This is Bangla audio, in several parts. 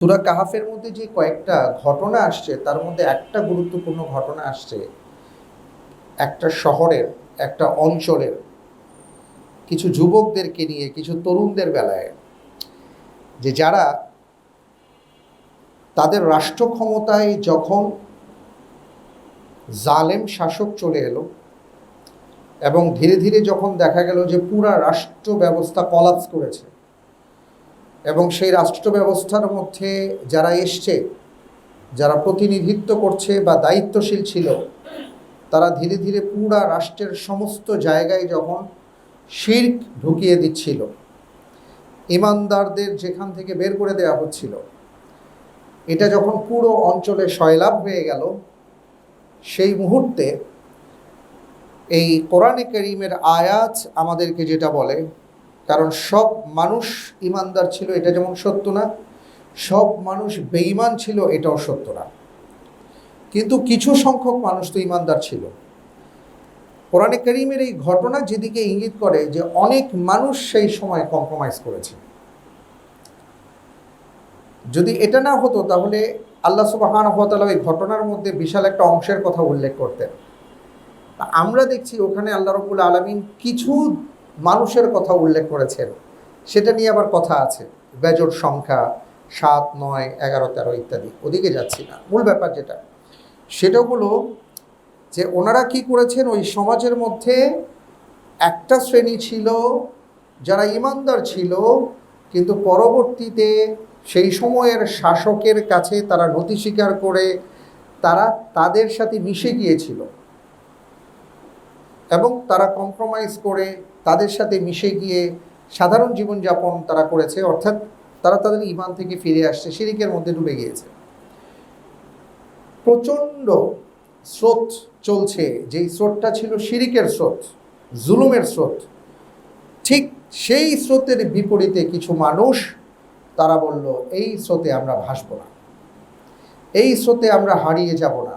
সুরা কাহাফের মধ্যে যে কয়েকটা ঘটনা আসছে, তার মধ্যে একটা গুরুত্বপূর্ণ ঘটনা আসছে। একটা শহরের, একটা অঞ্চলের কিছু যুবকদেরকে নিয়ে, কিছু তরুণদের বেলায়, যে যারা তাদের রাষ্ট্র ক্ষমতায় যখন জালেম শাসক চলে এলো এবং ধীরে ধীরে যখন দেখা গেল যে পুরা রাষ্ট্র ব্যবস্থা কলাপস করেছে এবং সেই রাষ্ট্র ব্যবস্থার মধ্যে যারা এসছে, যারা প্রতিনিধিত্ব করছে বা দায়িত্বশীল ছিল, তারা ধীরে ধীরে পুরা রাষ্ট্রের সমস্ত জায়গায় যখন শির্ক ঢুকিয়ে দিচ্ছিল, ইমানদারদের যেখান থেকে বের করে দেওয়া হচ্ছিল, এটা যখন পুরো অঞ্চলে সয়লাভ হয়ে গেল, সেই মুহূর্তে এই কোরআনে করিমের আয়াত আমাদেরকে যেটা বলে কারণ সব মানুষ ইমানদার ছিল, এটা যেমন সত্য না, সব মানুষ বেঈমান ছিল, এটাও সত্য না। কিন্তু কিছু সংখ্যক মানুষ তো ইমানদার ছিল। কোরআনে করিমের এই ঘটনা যেদিকে ইঙ্গিত করে যে অনেক মানুষ সেই সময় কম্প্রোমাইজ করেছে। যদি এটা না হতো, তাহলে আল্লাহ সুবাহান এই ঘটনার মধ্যে বিশাল একটা অংশের কথা উল্লেখ করতেন। আমরা দেখছি ওখানে আল্লাহ রবুল আলমিন কিছু মানুষের কথা উল্লেখ করেছেন। সেটা নিয়ে আবার কথা আছে। বেজোর সংখ্যা সাত, নয়, এগারো, তেরো ইত্যাদি। ওদিকে যাচ্ছি না। মূল ব্যাপার যেটা, সেটা হলো যে ওনারা কি করেছেন? ওই সমাজের মধ্যে একটা শ্রেণি ছিল, যারা ইমানদার ছিল, কিন্তু পরবর্তীতে সেই সময়ের শাসকের কাছে তারা নথি স্বীকার করে তারা তাদের সাথে মিশে গিয়েছিল। এবং তারা কম্প্রোমাইজ করে তাদের সাথে মিশে গিয়ে সাধারণ জীবনযাপন তারা করেছে, অর্থাৎ তারা তাদের ইমান থেকে ফিরে আসছে, শিরিকের মধ্যে ডুবে গিয়েছে। প্রচণ্ড স্রোত চলছে, যেই স্রোতটা ছিল শিরিকের স্রোত, জুলুমের স্রোত। ঠিক সেই স্রোতের বিপরীতে কিছু মানুষ, তারা বলল, এই স্রোতে আমরা ভাসব না। এই স্রোতে আমরা হারিয়ে যাব না।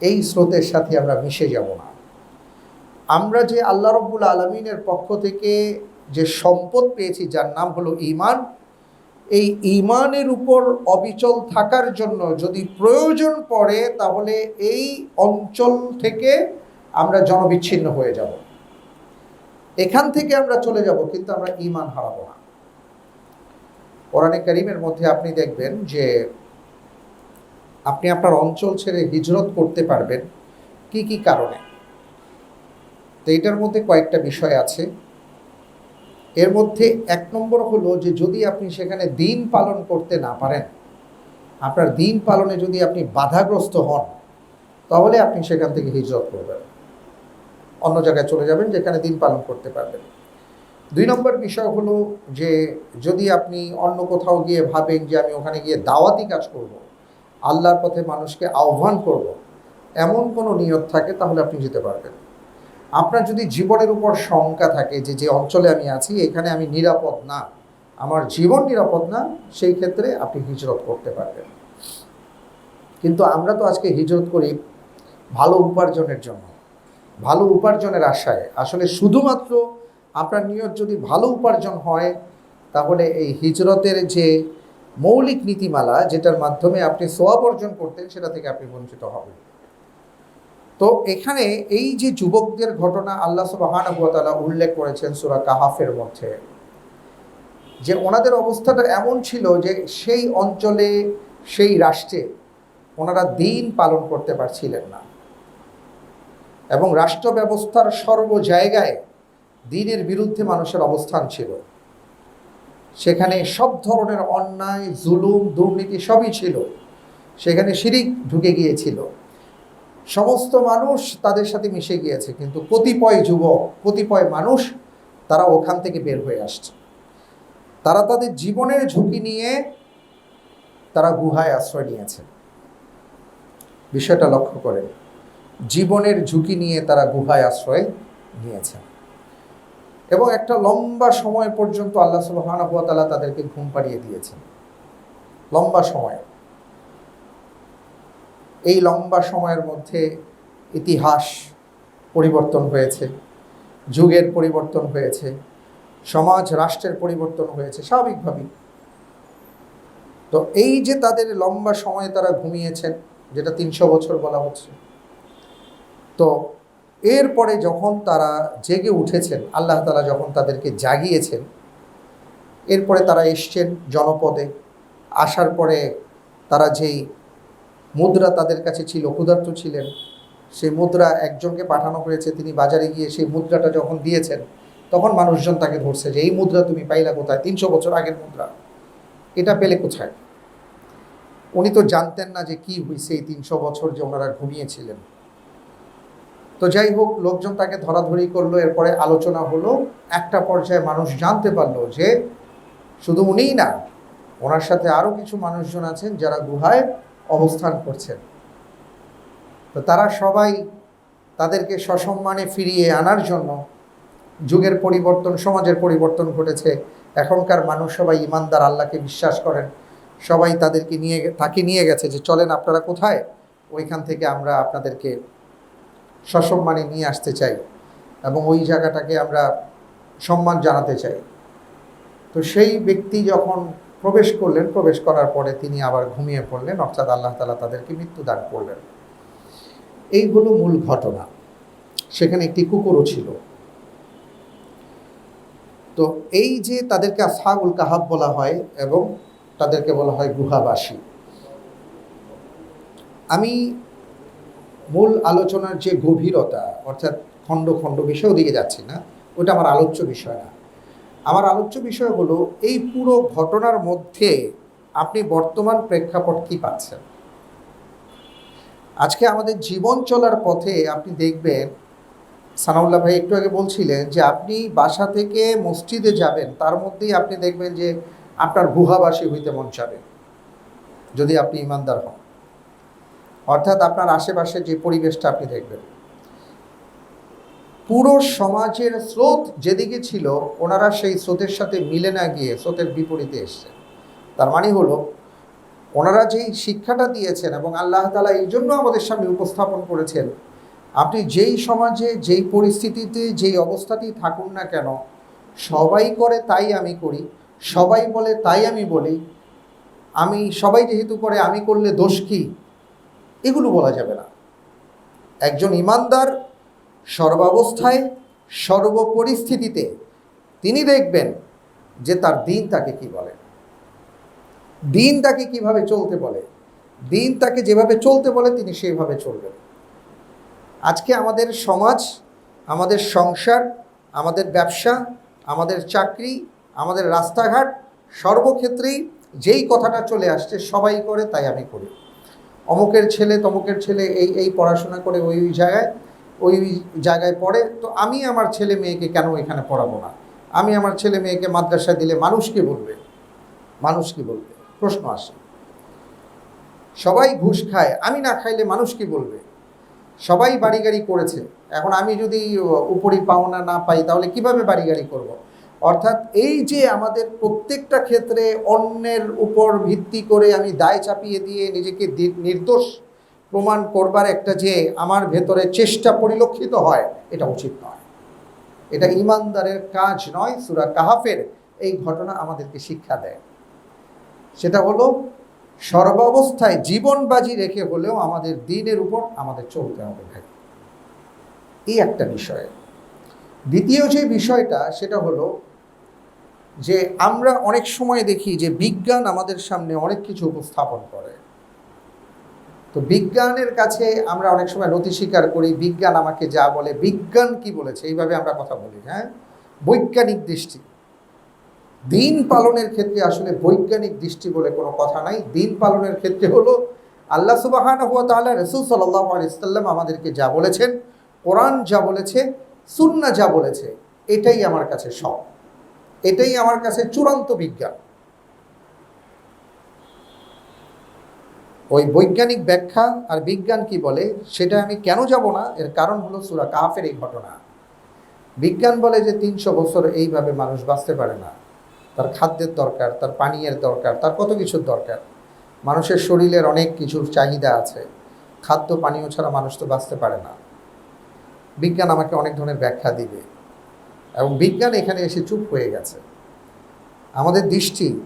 এই স্রোতের সাথে আমরা মিশে যাব না। আমরা যে আল্লাহ রব্বুল আলমিনের পক্ষ থেকে যে সম্পদ পেয়েছি, যার নাম হলো ইমান এই ইমানের উপর অবিচল থাকার জন্য যদি প্রয়োজন পড়ে, তাহলে এই অঞ্চল থেকে আমরা জনবিচ্ছিন্ন হয়ে যাব। এখান থেকে আমরা চলে যাব, কিন্তু আমরা ইমান হারাবো না। কোরআনে করিমের মধ্যে আপনি দেখবেন যে আপনি আপনার অঞ্চল ছেড়ে হিজরত করতে পারবেন, কি কি কারণে? তো এটার মধ্যে কয়েকটা বিষয় আছে এর মধ্যে এক নম্বর হলো যে যদি আপনি সেখানে দিন পালন করতে না পারেন, আপনার দিন পালনে যদি আপনি বাধাগ্রস্ত হন, তাহলে আপনি সেখান থেকে হিজরত করবেন অন্য জায়গায় চলে যাবেন যেখানে দিন পালন করতে পারবেন দুই নম্বর বিষয় হলো যে যদি আপনি অন্য কোথাও গিয়ে ভাবেন যে আমি ওখানে গিয়ে দাওয়াতি কাজ করব। আল্লাহর পথে মানুষকে আহ্বান করব। এমন কোনো নিয়ত থাকে, তাহলে আপনি যেতে পারবেন আপনার যদি জীবনের উপর শঙ্কা থাকে যে যে অঞ্চলে আমি আছি, এখানে আমি নিরাপদ না, আমার জীবন নিরাপদ না, সেই ক্ষেত্রে আপনি হিজরত করতে পারবেন। কিন্তু আমরা তো আজকে হিজরত করি ভালো উপার্জনের জন্য। ভালো উপার্জনের আশায়। আসলে শুধুমাত্র আপনার নিয়ত যদি ভালো উপার্জন হয়, তাহলে এই হিজরতের যে মৌলিক নীতিমালা, যেটার মাধ্যমে আপনি সোয়াব অর্জন করতেন, সেটা থেকে আপনি বঞ্চিত হবেন। তো এখানে এই যে যুবকদের ঘটনা আল্লাহ সুবাহানুয়াতালা উল্লেখ করেছেন সুরা কাহাফের মধ্যে, যে ওনাদের অবস্থাটা এমন ছিল যে সেই অঞ্চলে, সেই রাষ্ট্রে ওনারা দিন পালন করতে পারছিলেন না। এবং রাষ্ট্র ব্যবস্থার সর্ব জায়গায় দিনের বিরুদ্ধে মানুষের অবস্থান ছিল। সেখানে সব ধরনের অন্যায়, জুলুম, দুর্নীতি সবই ছিল। সেখানে শিরিক ঢুকে গিয়েছিল। সমস্ত মানুষ তাদের সাথে মিশে গিয়েছে, কিন্তু কতিপয় যুবক, কতিপয় মানুষ তারা ওখান থেকে বের হয়ে আসছে। তারা তাদের জীবনের ঝুঁকি নিয়ে তারা গুহায় আশ্রয় নিয়েছে। বিষয়টা লক্ষ্য করেন, জীবনের ঝুঁকি নিয়ে তারা গুহায় আশ্রয় নিয়েছে। এবং একটা লম্বা সময় পর্যন্ত আল্লাহ সুবাহানুয়াতালা তাদেরকে ঘুম পাড়িয়ে দিয়েছেন। লম্বা সময়। এই লম্বা সময়ের মধ্যে ইতিহাস পরিবর্তন হয়েছে, যুগের পরিবর্তন হয়েছে, সমাজ, রাষ্ট্রের পরিবর্তন হয়েছে, স্বাভাবিকভাবেই। তো এই যে তাদের লম্বা সময়ে তারা ঘুমিয়েছেন, যেটা তিনশো বছর বলা হচ্ছে, তো এরপরে যখন তারা জেগে উঠেছেন, আল্লাহ তালা যখন তাদেরকে জাগিয়েছেন, এরপরে তারা এসছেন জনপদে, আসার পরে তারা যেই মুদ্রা তাদের কাছে ছিল, ক্ষুধার্ত ছিলেন। সেই মুদ্রা একজনকে পাঠানো হয়েছে, তিনি বাজারে গিয়ে সেই মুদ্রাটা যখন দিয়েছেন, তখন মানুষজন তাকে ধরছে যে, এই মুদ্রা তুমি পাইলা কোথায়? তিনশো বছর আগের মুদ্রা। এটা পেলে কোথায়? উনি তো জানতেন না যে কি হয়েছে এই তিনশো বছর যে ওনারা ঘুমিয়েছিলেন। তো যাই হোক, লোকজন তাকে ধরাধরি করল, এরপরে আলোচনা হলো। একটা পর্যায়ে মানুষ জানতে পারল যে, শুধু উনিই না, ওনার সাথে আরও কিছু মানুষজন আছেন যারা গুহায় অবস্থান করছেন। তো তারা সবাই তাদেরকে সসম্মানে ফিরিয়ে আনার জন্য যুগের পরিবর্তন, সমাজের পরিবর্তন ঘটেছে। এখনকার মানুষ সবাই ইমানদার, আল্লাহকে বিশ্বাস করেন। সবাই তাদেরকে নিয়ে, তাকে নিয়ে গেছে যে, চলেন আপনারা কোথায়? ওইখান থেকে আমরা আপনাদেরকে সসম্মানে নিয়ে আসতে চাই এবং ওই জায়গাটাকে আমরা সম্মান জানাতে চাই। তো সেই ব্যক্তি যখন প্রবেশ করলেন, প্রবেশ করার পরে তিনি আবার ঘুমিয়ে পড়লেন, অর্থাৎ আল্লাহ তালা তাদেরকে মৃত্যুদান করলেন। এই হলো মূল ঘটনা। সেখানে একটি কুকুরও ছিল। তো এই যে তাদেরকে আসহাবুল কাহাব বলা হয় এবং তাদেরকে বলা হয় গুহাবাসী। আমি মূল আলোচনার যে গভীরতা, অর্থাৎ খণ্ড খণ্ড বিষয় ওদিকে যাচ্ছি না ওটা আমার আলোচ্য বিষয় না। আমার আলোচ্য বিষয় হলো, এই পুরো ঘটনার মধ্যে আপনি বর্তমান প্রেক্ষাপট কি পাচ্ছেন? আজকে আমাদের জীবন চলার পথে আপনি দেখবেন, সানাউল্লাহ ভাই একটু আগে বলছিলেন যে, আপনি বাসা থেকে মসজিদে যাবেন, তার মধ্যেই আপনি দেখবেন যে, আপনার গুহাবাসী হইতে মন চাবে, যদি আপনি ইমানদার হন। অর্থাৎ আপনার আশেপাশে যে পরিবেশটা আপনি দেখবেন। পুরো সমাজের স্রোত যেদিকে ছিল, ওনারা সেই স্রোতের সাথে মিলে না গিয়ে স্রোতের বিপরীতে এসছে তার মানে হলো, ওনারা যেই শিক্ষাটা দিয়েছেন এবং আল্লাহ তালা এই জন্য আমাদের সামনে উপস্থাপন করেছেন, আপনি যেই সমাজে, যেই পরিস্থিতিতে, যেই অবস্থাতেই থাকুন না কেন, সবাই করে তাই আমি করি, সবাই বলে তাই আমি বলি, আমি, সবাই যেহেতু করে আমি করলে দোষ কী? এগুলো বলা যাবে না। একজন ইমানদার সর্বাবস্থায়, সর্বপরিস্থিতিতে তিনি দেখবেন যে তার দিন তাকে কি বলে। দিন তাকে কীভাবে চলতে বলে। দিন তাকে যেভাবে চলতে বলে, তিনি সেইভাবে চলবেন। আজকে আমাদের সমাজ, আমাদের সংসার, আমাদের ব্যবসা, আমাদের চাকরি, আমাদের রাস্তাঘাট সর্বক্ষেত্রেই যেই কথাটা চলে আসছে সবাই করে, তাই আমি করি। অমুকের ছেলে, তমুকের ছেলে এই এই পড়াশোনা করে ওই ওই জায়গায় ওই জায়গায় পড়ে, তো আমি আমার ছেলে মেয়েকে কেন এখানে পড়াবো না? আমি আমার ছেলে মেয়েকে মাদ্রাসায় দিলে মানুষ কি বলবে? মানুষ কি বলবে? প্রশ্ন আসে। সবাই ঘুষ খায়, আমি না খাইলে মানুষ কি বলবে? সবাই বাড়ি গাড়ি করেছে, এখন আমি যদি উপরি পাওনা না পাই, তাহলে কীভাবে বাড়ি গাড়ি করব? অর্থাৎ এই যে আমাদের প্রত্যেকটা ক্ষেত্রে অন্যের উপর ভিত্তি করে আমি দায় চাপিয়ে দিয়ে নিজেকে নির্দোষ প্রমাণ করবার একটা যে আমার ভেতরে চেষ্টা পরিলক্ষিত হয়, এটা উচিত নয়। এটা ইমানদারের কাজ নয়, সুরা কাহাফের এই ঘটনা আমাদেরকে শিক্ষা দেয়। সেটা হলো, সর্বাবস্থায় জীবন বাজি রেখে হলেও আমাদের দিনের উপর আমাদের চলতে হবে ভাই। এই একটা বিষয়। দ্বিতীয় যে বিষয়টা, সেটা হলো যে আমরা অনেক সময় দেখি যে বিজ্ঞান আমাদের সামনে অনেক কিছু উপস্থাপন করে। তো বিজ্ঞানের কাছে আমরা অনেক সময় নথি স্বীকার করি, বিজ্ঞান আমাকে যা বলে, বিজ্ঞান কি বলেছে, এইভাবে আমরা কথা বলি হ্যাঁ? বৈজ্ঞানিক দৃষ্টি। দিন পালনের ক্ষেত্রে আসলে বৈজ্ঞানিক দৃষ্টি বলে কোনো কথা নাই। দিন পালনের ক্ষেত্রে হলো আল্লাহ সুবাহান হুয়া তাহলে রসুল সাল্লাহ আলিয়াল্লাম আমাদেরকে যা বলেছেন, কোরআন যা বলেছে সুন্না যা বলেছে, এটাই আমার কাছে সব। এটাই আমার কাছে চূড়ান্ত বিজ্ঞান। ওই বৈজ্ঞানিক ব্যাখ্যা আর বিজ্ঞান কি বলে, সেটা আমি কেন যাব না? এর কারণ হলো সুরা কাফের এই ঘটনা। বিজ্ঞান বলে যে তিনশো বছর এইভাবে মানুষ বাঁচতে পারে না। তার খাদ্যের দরকার, তার পানীয়ের দরকার, তার কত কিছুর দরকার। মানুষের শরীরের অনেক কিছুর চাহিদা আছে। খাদ্য, পানীয় ছাড়া মানুষ তো বাঁচতে পারে না। বিজ্ঞান আমাকে অনেক ধরনের ব্যাখ্যা দিবে। এবং বিজ্ঞান এখানে এসে চুপ হয়ে গেছে। আমাদের দৃষ্টি,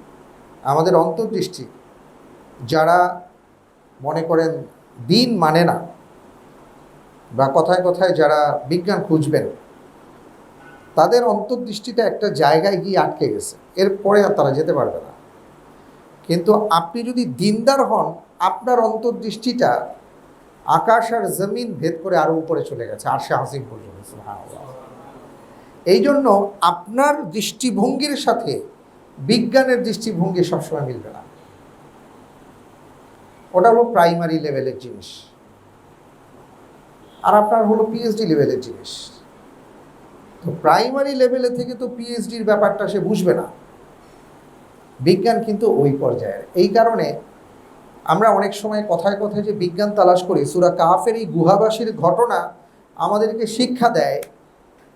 আমাদের অন্তর্দৃষ্টি, যারা মনে করেন দিন মানে না, বা কথায় কথায় যারা বিজ্ঞান খুঁজবেন, তাদের অন্তর্দৃষ্টিতে একটা জায়গায় গিয়ে আটকে গেছে। এরপরে আর তারা যেতে পারবে না। কিন্তু আপনি যদি দিনদার হন, আপনার অন্তর্দৃষ্টিটা আকাশ আর জমিন ভেদ করে আরও উপরে চলে গেছে। আর সে হাসিম পর্যন্ত এই জন্য আপনার দৃষ্টিভঙ্গির সাথে বিজ্ঞানের দৃষ্টিভঙ্গি সবসময় মিলবে না। ওটা হলো প্রাইমারি লেভেলের জিনিস। আর আপনার হলো পিএইচডি লেভেলের জিনিস। তো প্রাইমারি লেভেলে থেকে তো পিএইচডির ব্যাপারটা সে বুঝবে না। বিজ্ঞান কিন্তু ওই পর্যায়ের। এই কারণে আমরা অনেক সময় কথায় কথায় যে বিজ্ঞান তালাশ করি, সুরা কাহাফের এই গুহাবাসীর ঘটনা আমাদেরকে শিক্ষা দেয়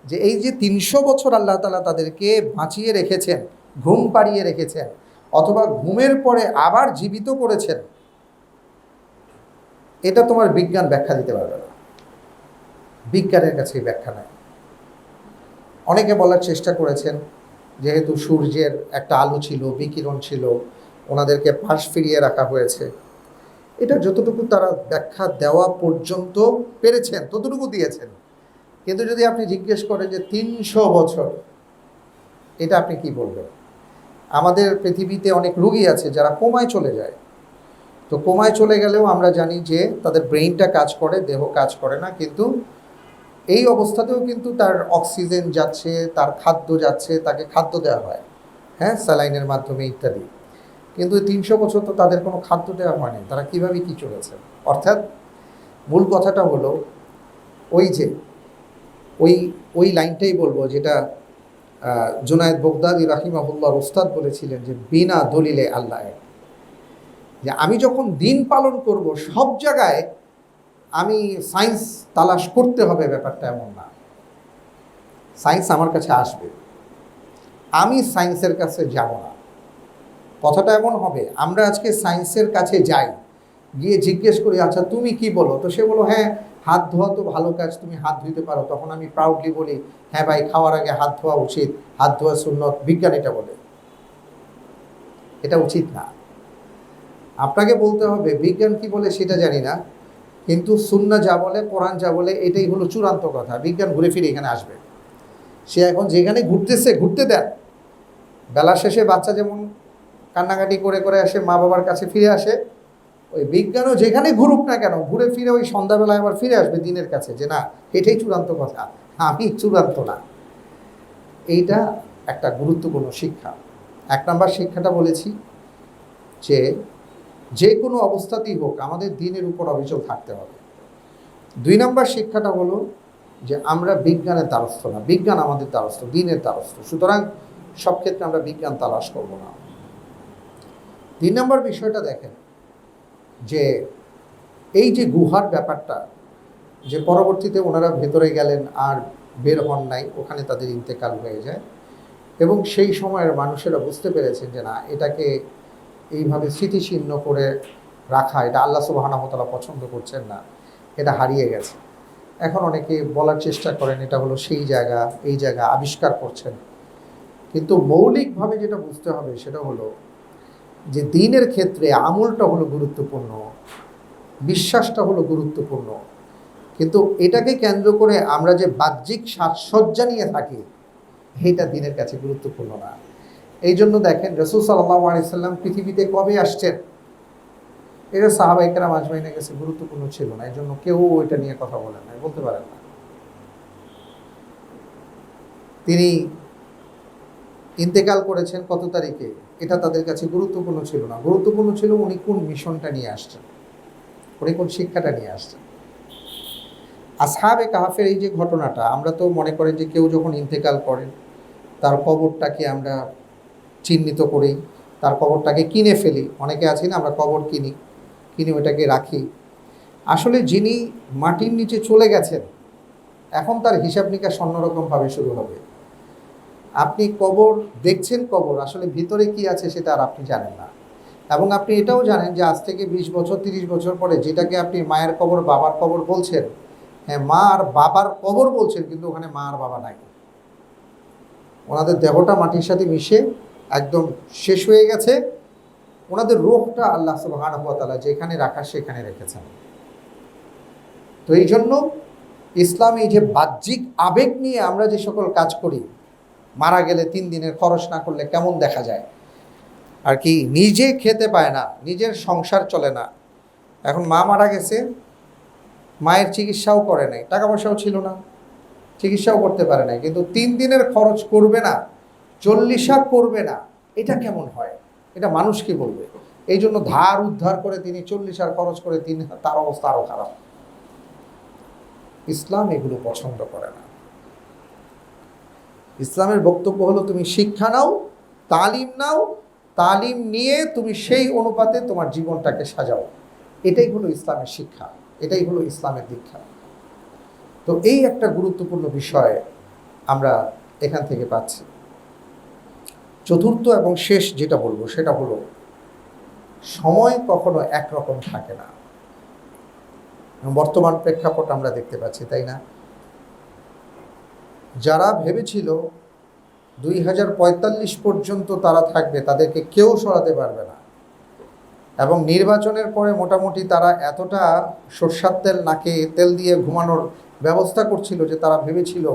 যে এই যে তিনশো বছর আল্লাহ তালা তাদেরকে বাঁচিয়ে রেখেছেন, ঘুম পাড়িয়ে রেখেছেন, অথবা ঘুমের পরে আবার জীবিত করেছেন এটা তোমার বিজ্ঞান ব্যাখ্যা দিতে পারবে না। বিজ্ঞানের কাছে ব্যাখ্যা নাই। অনেকে বলার চেষ্টা করেছেন, যেহেতু সূর্যের একটা আলো ছিল, বিকিরণ ছিল, ওনাদেরকে পাশ ফিরিয়ে রাখা হয়েছে। এটা যতটুকু তারা ব্যাখ্যা দেওয়া পর্যন্ত পেরেছেন, ততটুকু দিয়েছেন। কিন্তু যদি আপনি জিজ্ঞেস করেন যে তিনশো বছর, এটা আপনি কি বলবেন? আমাদের পৃথিবীতে অনেক রুগী আছে যারা কোমায় চলে যায়। তো কোমায় চলে গেলেও আমরা জানি যে তাদের ব্রেইনটা কাজ করে, দেহ কাজ করে না। কিন্তু এই অবস্থাতেও কিন্তু তার অক্সিজেন যাচ্ছে, তার খাদ্য যাচ্ছে, তাকে খাদ্য দেওয়া হয় হ্যাঁ স্যালাইনের মাধ্যমে ইত্যাদি। কিন্তু তিনশো বছর তো তাদের কোনো খাদ্য দেওয়া হয়নি, তারা কীভাবে কী চলেছে? অর্থাৎ মূল কথাটা হলো ওই যে, ওই ওই লাইনটাই বলব যেটা জুনায়েদ বগদাদি রাহিমাহুল্লাহর ওস্তাদ বলেছিলেন যে, বিনা দলিলে আল্লাহ এক। যে আমি যখন দিন পালন করব, সব জায়গায় আমি সায়েন্স তালাশ করতে হবে ব্যাপারটা এমন না। সায়েন্স আমার কাছে আসবে। আমি সায়েন্সের কাছে যাব না। কথাটা এমন হবে, আমরা আজকে সায়েন্সের কাছে যাই, গিয়ে জিজ্ঞেস করি আচ্ছা তুমি কি বলো? তো সে বলো হ্যাঁ হাত ধোয়া তো ভালো কাজ, তুমি হাত ধুইতে পারো। তখন আমি প্রাউডলি বলি হ্যাঁ ভাই, খাওয়ার আগে হাত ধোয়া উচিত, হাত ধোয়া সুন্নত, বিজ্ঞান এটা বলে। এটা উচিত না। আপনাকে বলতে হবে, বিজ্ঞান কি বলে সেটা জানি না, কিন্তু সুন্না যা বলে, কোরআন যা বলে, এটাই হলো চূড়ান্ত কথা। বিজ্ঞান ঘুরে ফিরে এখানে আসবে। সে এখন যেখানে ঘুরতেছে, ঘুরতে দেন। বেলা শেষে বাচ্চা যেমন কান্নাকাটি করে করে আসে, মা বাবার কাছে ফিরে আসে, ওই বিজ্ঞানও যেখানে ঘুরুক না কেন, ঘুরে ফিরে ওই সন্ধ্যাবেলায় আবার ফিরে আসবে দিনের কাছে যে না, এটাই চূড়ান্ত কথা, আমি চূড়ান্ত না। এইটা একটা গুরুত্বপূর্ণ শিক্ষা। এক নম্বর শিক্ষাটা বলেছি যে যে কোনো অবস্থাতেই হোক, আমাদের দিনের উপর অবিচল থাকতে হবে। দুই নম্বর শিক্ষাটা হলো যে আমরা বিজ্ঞানের দ্বারস্থ না, বিজ্ঞান আমাদের দ্বারস্থ, দিনের দ্বারস্থ। সুতরাং সব ক্ষেত্রে আমরা বিজ্ঞান তালাশ করব না। তিন নম্বর বিষয়টা দেখেন যে এই যে গুহার ব্যাপারটা, যে পরবর্তীতে ওনারা ভেতরে গেলেন আর বের হন নাই, ওখানে তাদের ইন্তেকাল হয়ে যায় এবং সেই সময়ের মানুষেরা বুঝতে পেরেছেন যে না, এটাকে এইভাবে স্মৃতিচিহ্ন করে রাখা, এটা আল্লাহ সুবাহানাহতালা পছন্দ করছেন না, এটা হারিয়ে গেছে। এখন অনেকে বলার চেষ্টা করেন, এটা হলো সেই জায়গা, এই জায়গা আবিষ্কার করছেন। কিন্তু মৌলিকভাবে যেটা বুঝতে হবে সেটা হলো যে দিনের ক্ষেত্রে আমলটা হলো গুরুত্বপূর্ণ, বিশ্বাসটা হলো গুরুত্বপূর্ণ। কিন্তু এটাকে কেন্দ্র করে আমরা যে বাহ্যিক সাজসজ্জা নিয়ে থাকি, এটা দিনের কাছে গুরুত্বপূর্ণ না। এই জন্য দেখেন রসুল সাল্লাহ আলিয়াল্লাম পৃথিবীতে কবে আসছেন? এটা সাহাবাইকেরা মাজমাইনের কাছে গুরুত্বপূর্ণ ছিল না এই জন্য কেউ ওইটা নিয়ে কথা বলেন না বলতে পারেন না। তিনি ইন্তেকাল করেছেন কত তারিখে? এটা তাদের কাছে গুরুত্বপূর্ণ ছিল না। গুরুত্বপূর্ণ ছিল উনি কোন মিশনটা নিয়ে আসছেন? উনি কোন শিক্ষাটা নিয়ে আসছেন? আসহাবে কাহাফের এই যে ঘটনাটা, আমরা তো মনে করেন যে কেউ যখন ইন্তেকাল করেন, তার কবরটাকে আমরা চিহ্নিত করি, তার কবরটাকে কিনে ফেলি। অনেকে আছি না, আমরা কবর কিনি, কিনে ওটাকে রাখি। আসলে যিনি মাটির নিচে চলে গেছেন, এখন তার হিসাব নিকাশ অন্যরকমভাবে শুরু হবে। আপনি কবর দেখছেন কবর, আসলে ভিতরে কি আছে সেটা আর আপনি জানেন না। এবং আপনি এটাও জানেন যে আজ থেকে বিশ বছর, তিরিশ বছর পরে যেটাকে আপনি মায়ের কবর, বাবার কবর বলছেন হ্যাঁ মা আর বাবার কবর বলছেন, কিন্তু ওখানে মা আর বাবা নাই। ওনাদের দেহটা মাটির সাথে মিশে একদম শেষ হয়ে গেছে। ওনাদের রোগটা আল্লাহ সুবাহানুয়াতালা যেখানে রাখা সেখানে রেখেছেন। তো এই জন্য ইসলাম এই যে বাহ্যিক আবেগ নিয়ে আমরা যে সকল কাজ করি, মারা গেলে তিন দিনের খরচ না করলে কেমন দেখা যায়? আর কি নিজে খেতে পায় না, নিজের সংসার চলে না। এখন মা মারা গেছে, মায়ের চিকিৎসাও করে নাই, টাকা পয়সাও ছিল না, চিকিৎসাও করতে পারে নাই। কিন্তু তিন দিনের খরচ করবে না চল্লিশা করবে না। এটা কেমন হয়? এটা মানুষ কি বলবে? এই জন্য ধার উদ্ধার করে তিনি চল্লিশার খরচ করে তিনি, তার অবস্থা আরও খারাপ। ইসলাম এগুলো পছন্দ করে না। ইসলামের বক্তব্য হলো, তুমি শিক্ষা নাও, তালিম নাও, তালিম নিয়ে তুমি সেই অনুপাতে তোমার জীবনটাকে সাজাও। এটাই হলো ইসলামের শিক্ষা, এটাই হলো ইসলামের দীক্ষা। তো এই একটা গুরুত্বপূর্ণ বিষয় আমরা এখান থেকে পাচ্ছি। চতুর্থ এবং শেষ যেটা বলব সেটা হলো, সময় কখনো একরকম থাকে না। বর্তমান প্রেক্ষাপট আমরা দেখতে পাচ্ছি, তাই না? যারা ভেবেছিল দুই হাজার পঁয়তাল্লিশ পর্যন্ত তারা থাকবে, তাদেরকে কেউ সরাতে পারবে না। এবং নির্বাচনের পরে মোটামুটি তারা এতটা সর্ষার তেল নাকে তেল দিয়ে ঘুমানোর ব্যবস্থা করছিল যে তারা ভেবেছিল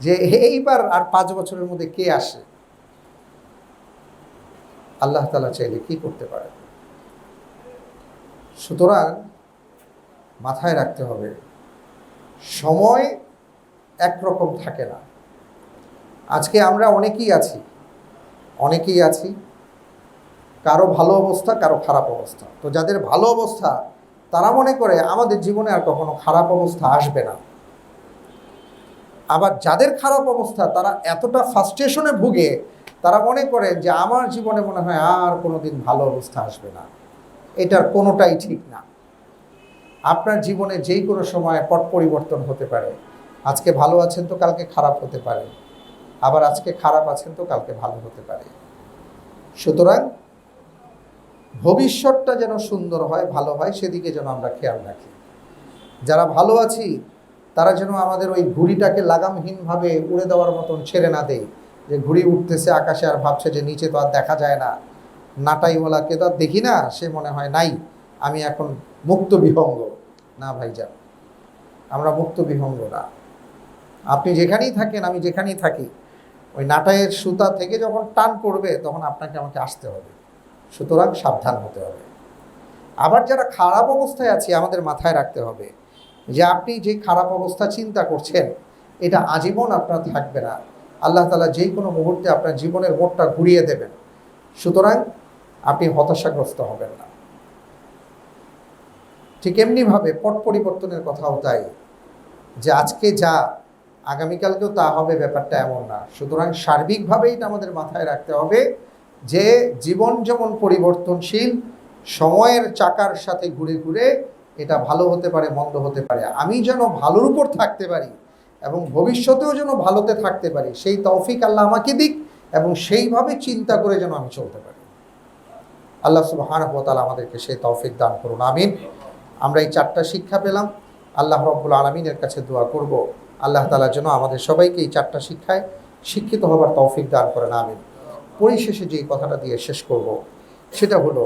যে এইবার আর পাঁচ বছরের মধ্যে কে আসে। আল্লাহ তালা চাইলে কি করতে পারে সুতরাং মাথায় রাখতে হবে, সময় একরকম থাকে না। আজকে আমরা অনেকেই আছি অনেকেই আছি, কারও ভালো অবস্থা, কারও খারাপ অবস্থা। তো যাদের ভালো অবস্থা, তারা মনে করে আমাদের জীবনে আর কখনো খারাপ অবস্থা আসবে না। আবার যাদের খারাপ অবস্থা, তারা এতটা ফাস্ট্রেশনে ভুগে তারা মনে করেন যে আমার জীবনে মনে হয় আর কোনো দিন ভালো অবস্থা আসবে না। এটার কোনোটাই ঠিক না। আপনার জীবনে যেই কোনো সময় পট পরিবর্তন হতে পারে। আজকে ভালো আছেন তো কালকে খারাপ হতে পারে। আবার আজকে খারাপ আছেন তো কালকে ভালো হতে পারে। সুতরাং ভবিষ্যৎটা যেন সুন্দর হয়, ভালো হয়, সেদিকে যেন আমরা খেয়াল রাখি। যারা ভালো আছি, তারা যেন আমাদের ওই ঘুড়িটাকে লাগামহীনভাবে উড়ে দেওয়ার মতন ছেড়ে না দেয়। যে ঘুড়ি উঠতেছে আকাশে আর ভাবছে যে নিচে তো আর দেখা যায় না। নাটাইওয়ালাকে তো আর দেখি না, সে মনে হয় নাই, আমি এখন মুক্ত বিহঙ্গ। না ভাই ভাইজান, আমরা মুক্ত বিহঙ্গ না। আপনি যেখানেই থাকেন, আমি যেখানেই থাকি, ওই নাটাইয়ের সুতা থেকে যখন টান পড়বে, তখন আপনাকে আমাকে আসতে হবে। সুতরাং সাবধান হতে হবে। আবার যারা খারাপ অবস্থায় আছে, আমাদের মাথায় রাখতে হবে যে আপনি যে খারাপ অবস্থা চিন্তা করছেন, এটা আজীবন আপনার থাকবে না। আল্লাহ তালা যে কোনো মুহূর্তে আপনার জীবনের মোটটা ঘুরিয়ে দেবেন। সুতরাং আপনি হতাশাগ্রস্ত হবেন না। ঠিক এমনিভাবে পট পরিবর্তনের কথাও তাই যে আজকে যা, আগামীকালকেও তা হবে, ব্যাপারটা এমন না। সুতরাং সার্বিকভাবেই এটা আমাদের মাথায় রাখতে হবে যে জীবন যেমন পরিবর্তনশীল, সময়ের চাকার সাথে ঘুরে ঘুরে এটা ভালো হতে পারে, মন্দ হতে পারে। আমি যেন ভালোর উপর থাকতে পারি এবং ভবিষ্যতেও যেন ভালোতে থাকতে পারি, সেই তৌফিক আল্লাহ আমাকে দিক এবং সেইভাবে চিন্তা করে যেন আমি চলতে পারি। আল্লাহ সুবহানাহু ওয়া তাআলা আমাদেরকে সেই তৌফিক দান করুন, আমিন। আমরা এই চারটা শিক্ষা পেলাম, আল্লাহ রব্বুল আলমিনের কাছে দোয়া করব, আল্লাহ তালা যেন আমাদের সবাইকে এই চারটা শিক্ষায় শিক্ষিত হবার তৌফিক দান করেন, আমিন। পরিশেষে যেই কথাটা দিয়ে শেষ করব, সেটা হলো,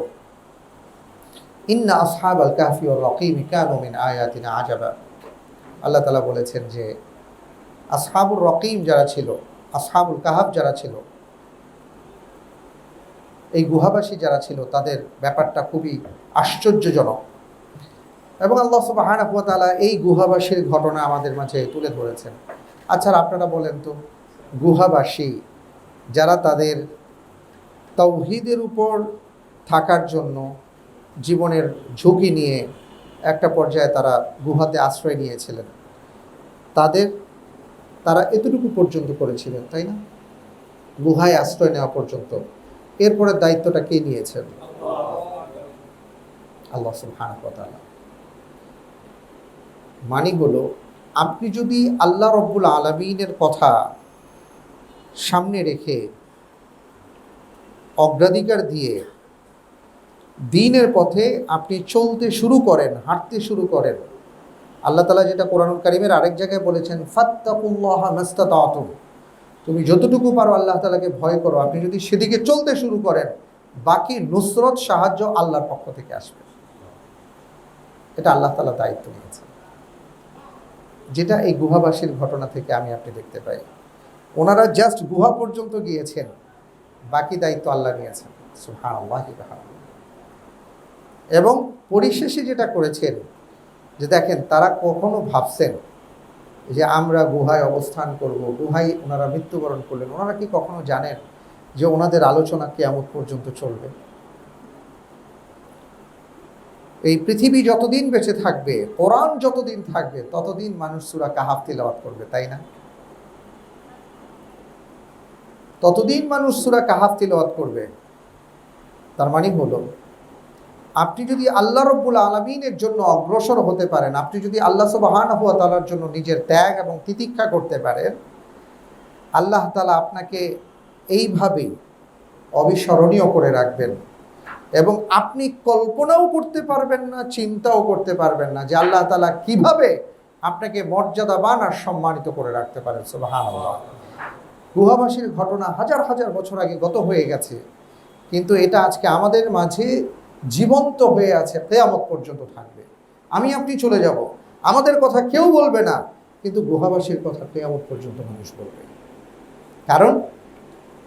ইন্না আসহাব আল কাফি ও রকিম কানুমিন আয়াতিনা আজাবা। আল্লাহ তালা বলেছেন যে আসহাবুর রকিম যারা ছিল, আসহাবুল কাহাব যারা ছিল, এই গুহাবাসী যারা ছিল, তাদের ব্যাপারটা খুবই আশ্চর্যজনক। এবং আল্লাহ সুবাহানা তাআলা এই গুহাবাসীর ঘটনা আমাদের মাঝে তুলে ধরেছেন। আচ্ছা আপনারা বলেন তো, গুহাবাসী যারা তাদের তৌহিদের উপর থাকার জন্য জীবনের ঝুঁকি নিয়ে একটা পর্যায়ে তারা গুহাতে আশ্রয় নিয়েছিলেন, তাদের তারা এতটুকু পর্যন্ত করেছিলেন, তাই না? গুহায় আশ্রয় নেওয়া পর্যন্ত। এরপরে দায়িত্বটা কে নিয়েছেন? আল্লাহ সুবহানাহু ওয়া মানে হলো, আপনি যদি আল্লাহ রব্বুল আলমিনের কথা সামনে রেখে অগ্রাধিকার দিয়ে দিনের পথে আপনি চলতে শুরু করেন, হাঁটতে শুরু করেন আল্লাহ তালা যেটা কোরআন কারিমের আরেক জায়গায় বলেছেন, ফাত্তাকুল্লাহ মাস্তাতাতুম। তুমি যতটুকু পারো আল্লাহ তালাকে ভয় করো। আপনি যদি সেদিকে চলতে শুরু করেন, বাকি নুসরত সাহায্য আল্লাহর পক্ষ থেকে আসবে। এটা আল্লাহ তালা দায়িত্ব নিয়েছে যেটা এই গুহাবাসীর ঘটনা থেকে আমি আপনি দেখতে পাই। ওনারা জাস্ট গুহা পর্যন্ত গিয়েছেন, বাকি দায়িত্ব আল্লাহ নিয়েছেন। ওয়া এবং পরিশেষে যেটা করেছেন যে দেখেন, তারা কখনো ভাবছেন যে আমরা গুহায় অবস্থান করব, গুহায় ওনারা মৃত্যুবরণ করলেন। ওনারা কি কখনো জানেন যে ওনাদের আলোচনা কেয়ামত পর্যন্ত চলবে? এই পৃথিবী যতদিন বেঁচে থাকবে, কোরআন যতদিন থাকবে, ততদিন মানুষ সুরা কাহাফ তিলাওয়াত করবে, তাই না? ততদিন মানুষ সুরা কাহাফ তিলাওয়াত করবে, তার মানে হলো আপনি যদি আল্লাহ রব্বুল আলমিনের জন্য অগ্রসর হতে পারেন, আপনি যদি আল্লাহ সুবাহান হুয়া তালার জন্য নিজের ত্যাগ এবং তিতিক্ষা করতে পারেন, আল্লাহ তালা আপনাকে এইভাবেই অবিস্মরণীয় করে রাখবেন এবং আপনি কল্পনাও করতে পারবেন না, চিন্তাও করতে পারবেন না যে আল্লাহ তালা কীভাবে আপনাকে মর্যাদাবান আর সম্মানিত করে রাখতে পারেন। সুবাহান গুহাবাসীর ঘটনা হাজার হাজার বছর আগে গত হয়ে গেছে, কিন্তু এটা আজকে আমাদের মাঝে জীবন্ত হয়ে আছে, কেয়ামত পর্যন্ত থাকবে। আমি আপনি চলে যাব। আমাদের কথা কেউ বলবে না, কিন্তু গুহাবাসীর কথা কেয়ামত পর্যন্ত মানুষ বলবে। কারণ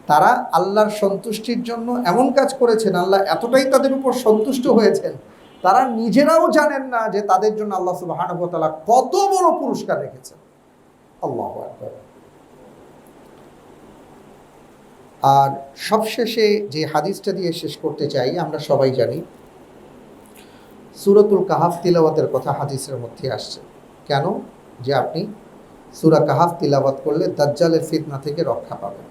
তারা আল্লাহর সন্তুষ্টির জন্য এমন কাজ করেছেন, আল্লাহ এতটাই তাদের উপর সন্তুষ্ট হয়েছেন, তারা নিজেরাও জানেন না যে তাদের জন্য আল্লাহ সুবাহানুভতালা কত বড় পুরস্কার রেখেছেন। আল্লাহ আকবার। আর সবশেষে যে হাদিসটা দিয়ে শেষ করতে চাই, আমরা সবাই জানি, সুরতুল কাহাফ তিলাওয়াতের কথা হাদিসের মধ্যে আসছে। কেন? যে আপনি সুরা কাহাফ তিলাওয়াত করলে দাজ্জালের ফিতনা থেকে রক্ষা পাবেন।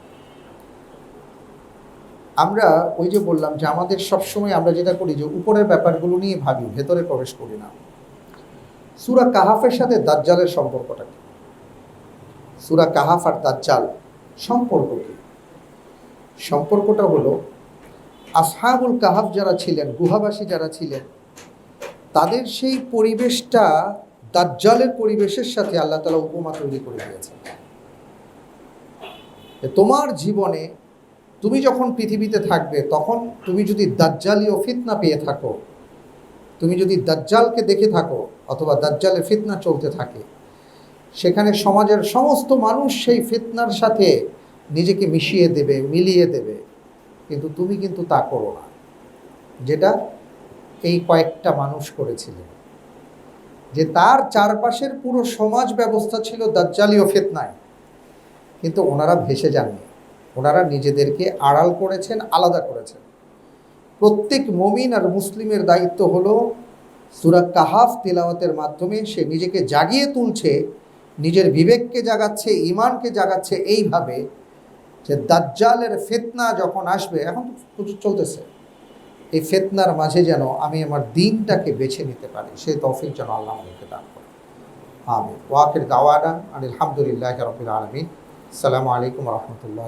আমরা ওই যে বললাম যে আমাদের সবসময় আমরা যেটা করি যে উপরের ব্যাপারগুলো নিয়ে ভাবি, ভেতরে প্রবেশ করি না। সুরা কাহাফের সাথে দাজ্জালের সম্পর্কটা কি? সুরা কাহাফ আর দাজ্জাল সম্পর্ক কি? সম্পর্কটা হলো আসহাবুল কাহাব যারা ছিলেন, গুহাবাসী যারা ছিলেন, তাদের সেই পরিবেশটা দাজ্জালের পরিবেশের সাথে আল্লাহ তালা উপমা তৈরি করে দিয়েছেন। যে তোমার জীবনে তুমি যখন পৃথিবীতে থাকবে, তখন তুমি যদি দাজ্জালীয় ফিতনা পেয়ে থাকো, তুমি যদি দাজ্জালকে দেখে থাকো অথবা দাজ্জালে ফিতনা চলতে থাকে, সেখানে সমাজের সমস্ত মানুষ সেই ফিতনার সাথে নিজেকে মিশিয়ে দেবে, মিলিয়ে দেবে। কিন্তু তুমি কিন্তু তা করো না। যেটা এই কয়েকটা মানুষ করেছিলেন। যে তার চারপাশের পুরো সমাজ ব্যবস্থা ছিল দাজ্জালীয় ফেতনায়। কিন্তু ওনারা ভেসে যাননি। ওনারা নিজেদেরকে আড়াল করেছেন, আলাদা করেছেন। প্রত্যেক মমিন আর মুসলিমের দায়িত্ব হলো সুরা কাহাফ তেলাওয়াতের মাধ্যমে সে নিজেকে জাগিয়ে তুলছে, নিজের বিবেককে জাগাচ্ছে ইমানকে জাগাচ্ছে, এইভাবে যে দাজ্জালের ফেতনা যখন আসবে, এখন তো প্রচুর চলতেছে, এই ফেতনার মাঝে যেন আমি আমার দিনটাকে বেছে নিতে পারি সেই তৌফিক যেন আল্লাহ আমাদেরকে দান করে আমি ওয়াকের দাওয়ানা আলহামদুলিল্লাহ রবিল আলমী সালামু আলাইকুম রহমতুল্লাহ